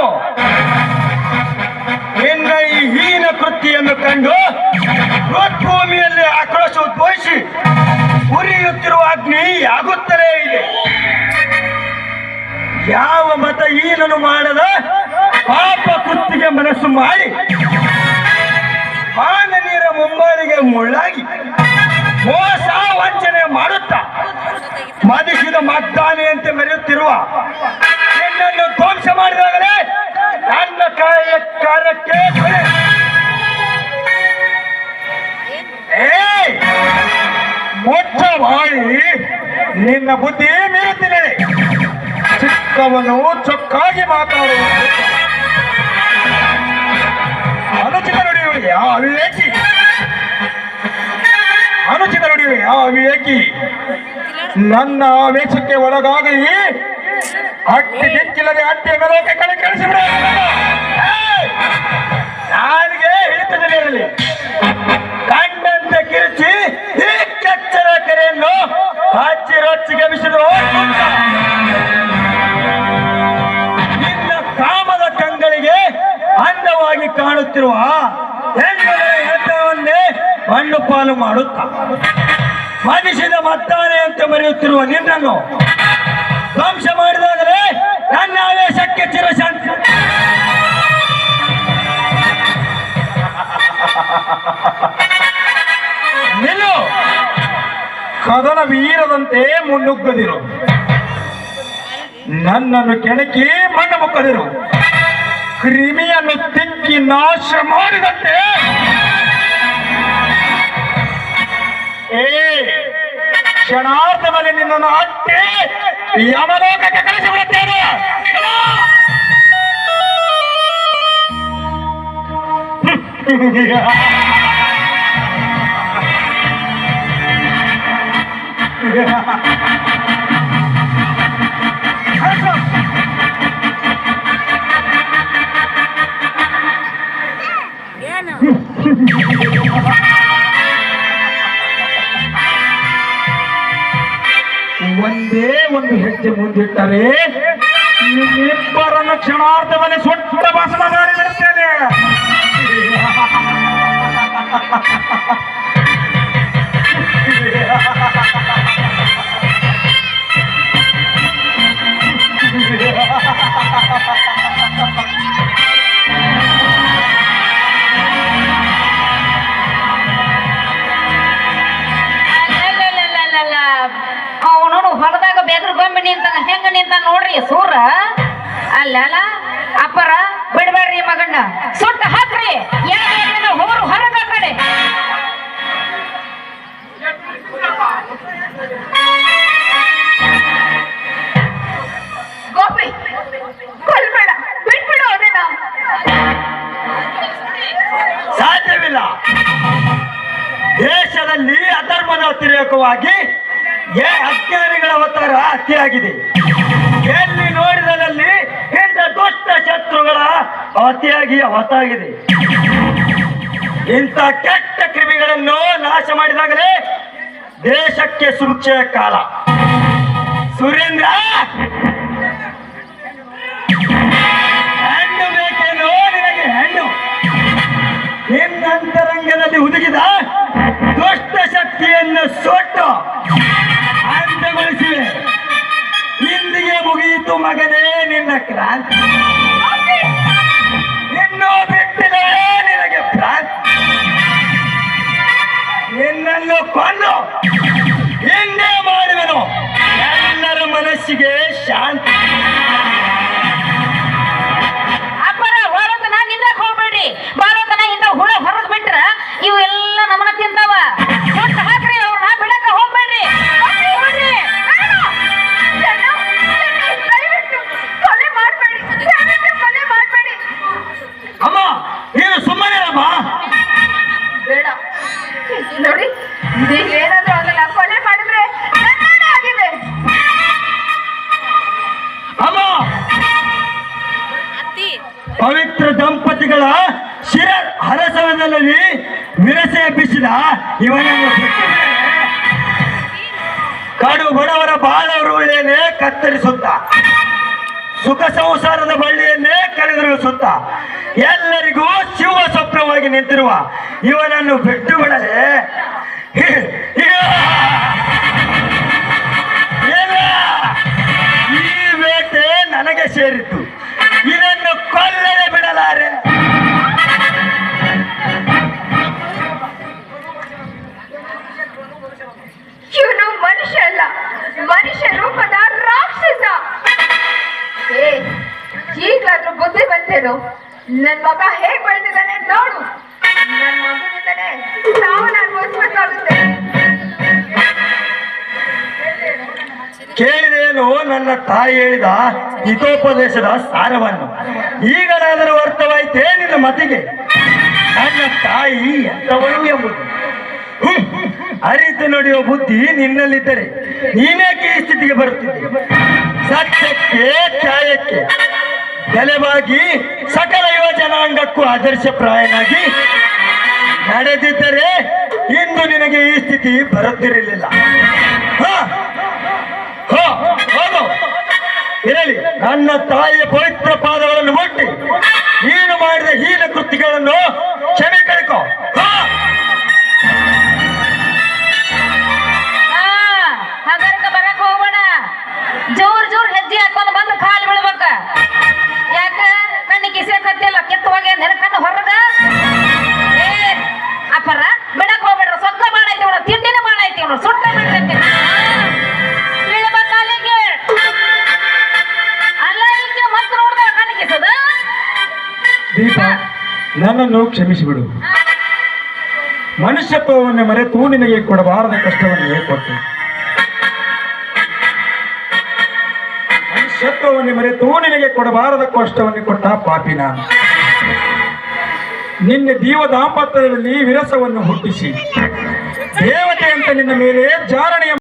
ನಾನು ನಿನ್ನ ಈ ಹೀನ ಕೃತಿಯನ್ನು ಕಂಡು ಭೂಮಿಯಲ್ಲಿ ಆಕ್ರೋಶ ಉದ್ಭವಿಸಿ ಉರಿಯುತ್ತಿರುವ ಅಗ್ನಿ ಆಗುತ್ತಲೇ ಇದೆ. ಯಾವ ಮತ ಈನನು ಮಾಡದ ಪಾಪ ಕೃತಿಗೆ ಮನಸ್ಸು ಮಾಡಿ ಮಾನನೀಯರ ಮುಂಬಾರಿಗೆ ಮುಳ್ಳಾಗಿ ಮೋಸ ವಂಚನೆ ಮಾಡುತ್ತಾ ಮದಿಸಿದ ಮದ್ದಾನೆಯಂತೆ ಮೆರೆಯುತ್ತಿರುವ ನಿನ್ನನ್ನು ಧ್ವಂಸ ಮಾಡಿದಾಗಲೇ ಮಾಡಿ ನಿನ್ನ ಬುದ್ಧಿ ಮೀರುತ್ತಿದೆ. ಚಿಕ್ಕವನು ಚೊಕ್ಕಾಗಿ ಮಾತಾಡು. ಅನುಚಿತ ನುಡಿಯುವ ಅವಿವೇಕಿ. ಅನುಚಿತ ನುಡಿಯುವ ಅವಿವೇಕಿ. ನನ್ನ ಆವೇಶಕ್ಕೆ ಒಳಗಾಗಿ ಅಟ್ಟಿ ದಿಕ್ಕಿಲ್ಲದೆ ಅಟ್ಟಿಯ ಮೇಲೆ ಕಳೆ ಕಳಿಸಿಬಿಡ ನಾಲಿಗೆ ಹಿಡಿತದಲ್ಲಿ ಇರಲಿ ಕಂಡಂತೆ ಕಿರುಚಿ, ಈ ಕೆಚ್ಚರ ಕೆರೆಯನ್ನು ಹಚ್ಚಿ ರೊಚ್ಚಿ ಗಮಿಸಿದ್ರು ನಿನ್ನ ಕಾಮದ ಕಂಗಳಿಗೆ ಅಂದವಾಗಿ ಕಾಣುತ್ತಿರುವ ಹೆಣ್ಣು ಹೆಣ್ಣವನ್ನೇ ಮಣ್ಣು ಪಾಲು ಮಾಡುತ್ತ. ಮನುಷ್ಯನ ಮತ್ತಾನೆ ಅಂತ ಮರೆಯುತ್ತಿರುವ ನಿನ್ನನ್ನು ಧ್ವಂಸ ಮಾಡಿದಾಗಲೇ ನನ್ನ ಆವೇಶಕ್ಕೆ ಚಿರಶಾಂತಿ. ಕದನ ವೀರದಂತೆ ಮುನ್ನುಗ್ಗದಿರು. ನನ್ನನ್ನು ಕೆಣಕಿ ಮಣ್ಣು ಮುಕ್ಕದಿರು. ಕ್ರಿಮಿಯನ್ನು ತಿಕ್ಕಿ ನಾಶ ಮಾಡಿದಂತೆ. ಏ, ಕ್ಷಣಾರ್ಧದಲ್ಲಿ ನಿನ್ನನ್ನು ಅಟ್ಟಿ ಯಮಲೋಕಕ್ಕೆ ಕಳಿಸಿಬಿಡುತ್ತೇನೆ. ಏನು ಒಂದೇ ಒಂದು ಹೆಜ್ಜೆ ಮುಂದಿಟ್ಟರೆ ನಿಮ್ಮಿಬ್ಬರನ್ನು ಕ್ಷಣಾರ್ಧದಲ್ಲಿ ಸುಟ್ಟ ಭಾಷಣ ಮಾಡಿಬಿಡುತ್ತೇನೆ ಅಲ್ಲಲ್ಲಲ್ಲಲ್ಲಲ್ಲ. ಗೊಂಬೆ ನಿಂತಾನ ಹೆಂಗ ನಿಂತ ನೋಡ್ರಿ, ಸೂರ. ಅಲ್ಲಲ್ಲ ಅಪ್ಪರ, ಬಿಡ್ಬೇಡ್ರಿ ಮಗಣ್ಣ. ಸುಟ್ಟ ಹಾಕ್ರಿ. ಹೋರು, ಹೊರಗ ಕಡೆ. ಗೋಪಿ, ಕೊಲ್ಬೇಡ, ಬಿಟ್ಬಿಡು ಅದನ್ನ. ಸಾಧ್ಯವಿಲ್ಲ. ದೇಶದಲ್ಲಿ ಅಧರ್ಮದ ಅತಿರೇಕವಾಗಿ ಏ ಅಜ್ಞಾನಿಗಳ ಅವತಾರ ಅತಿಯಾಗಿದೆ ಎಲ್ಲಿ ನೋಡಿದಲ್ಲಿ ಇಂಥ ದುಷ್ಟ ಶತ್ರುಗಳ ಅತಿಯಾಗಿ ಅವತಾಗಿದೆ. ಇಂಥ ಕೆಟ್ಟ ಕ್ರಿಮಿಗಳನ್ನು ನಾಶ ಮಾಡಿದಾಗಲೇ ದೇಶಕ್ಕೆ ಸುರಕ್ಷೆಯ ಕಾಲ. ಸುರೇಂದ್ರ! ಹೆಣ್ಣು ಬೇಕೇನೋ ನಿನಗೆ ಹೆಣ್ಣು. ನಿನ್ನಂತರಂಗದಲ್ಲಿ ಹುದುಗಿದ ಮಗನೇ ನಿನ್ನ ಕ್ರಾಂತಿ. ದಂಪತಿಗಳ ಶಿರ ಹರಸವನದಲ್ಲಿ ವಿರಸೆ ಎಬ್ಬಿಸಿದ ಇವನನ್ನು ಕಾಡು ಬಡವರ ಬಾಳವರು ಒಳ್ಳೆಯೇ ಕತ್ತರಿಸುತ್ತ. ಸುಖ ಸಂಸಾರದ ಬಳ್ಳಿಯನ್ನೇ ಕರೆದಿರಿಸುತ್ತ ಸುತ್ತ ಎಲ್ಲರಿಗೂ ಶಿವ ಸ್ವಪ್ನವಾಗಿ ನಿಂತಿರುವ ಇವನನ್ನು ಬಿಟ್ಟು ಬಿಡದೆ. ಈ ಬೇಟೆ ನನಗೆ ಸೇರಿತ್ತು. ಬಂತೇನು ನನ್ ಮಗ ಹೇಗ್ ಬೆಳೆದಿದ್ದಾನೆ ನೋಡು. ನನ್ ಮಗನಿಂದನೇ ಸಾವನ್ನ ಅನುಭವಿಸ್ಬೇಕಾಗುತ್ತೆ ಕೇಳಿದೇನು ನನ್ನ ತಾಯಿ ಹೇಳಿದ ಹಿತೋಪದೇಶದ ಸಾರವನ್ನು. ಈಗಲಾದರೂ ಅರ್ಥವಾಯ್ತೇ ನಿನ್ನ ಮತಿಗೆ? ನನ್ನ ತಾಯಿ ಎಂತವಳು ಎಂಬುದು. ಅರಿತು ನಡೆಯುವ ಬುದ್ಧಿ ನಿನ್ನಲ್ಲಿದ್ದರೆ ನೀನೇಕೆ ಈ ಸ್ಥಿತಿಗೆ ಬರುತ್ತಿದ್ದೆ ಸತ್ಯಕ್ಕೆ ನ್ಯಾಯಕ್ಕೆ ತಲೆಬಾಗಿ ಸಕಲ ಯುವ ಜನಾಂಗಕ್ಕೂ ಆದರ್ಶಪ್ರಾಯನಾಗಿ ನಡೆದಿದ್ದರೆ ಇಂದು ನಿನಗೆ ಈ ಸ್ಥಿತಿ ಬರುತ್ತಿರಲಿಲ್ಲ. ಇರಲಿ ನನ್ನ ತಾಯಿಯ ಪವಿತ್ರ ಪಾದಗಳನ್ನು ದೀಪ ನನ್ನನ್ನು ಕ್ಷಮಿಸಿಬಿಡು. ಮನುಷ್ಯತ್ವವನ್ನು ಮರೆತು ನಿನಗೆ ಕೊಡಬಾರದ ಕಷ್ಟವನ್ನು ಕೊಟ್ಟು ಮನುಷ್ಯತ್ವವನ್ನು ಮರೆತು ನಿನಗೆ ಕೊಡಬಾರದ ಕಷ್ಟವನ್ನು ಕೊಟ್ಟ ಪಾಪಿ ನಾನು. ನಿನ್ನ ದೀವ ದಾಂಪತ್ಯದಲ್ಲಿ ವಿರಸವನ್ನು ಹುಟ್ಟಿಸಿ. ದೇವತೆ ಅಂತ ನಿನ್ನ ಮೇಲೆ ಜಾರಣೆಯ